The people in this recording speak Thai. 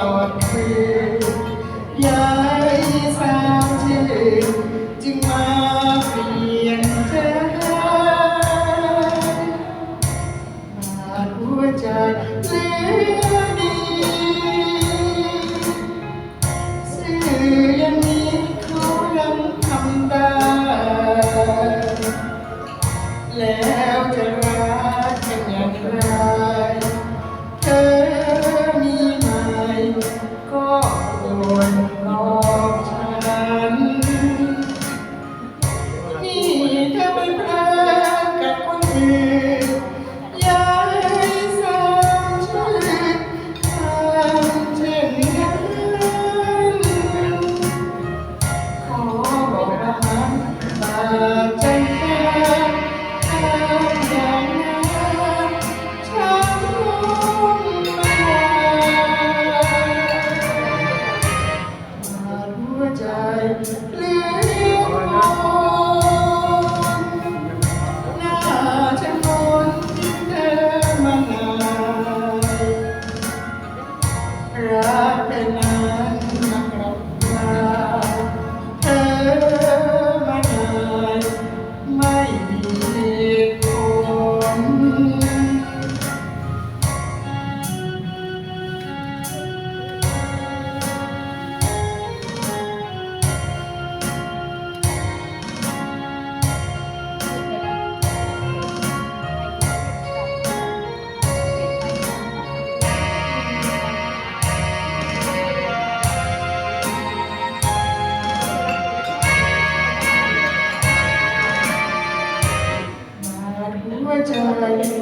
ลอดคืนยายสาวชื่อจึงมาเปลี่ยนใจขาหัวใจเลี้ยงดีสื่อยัางนี้เขายังทำได้และ รักเป็นนั้นนั หั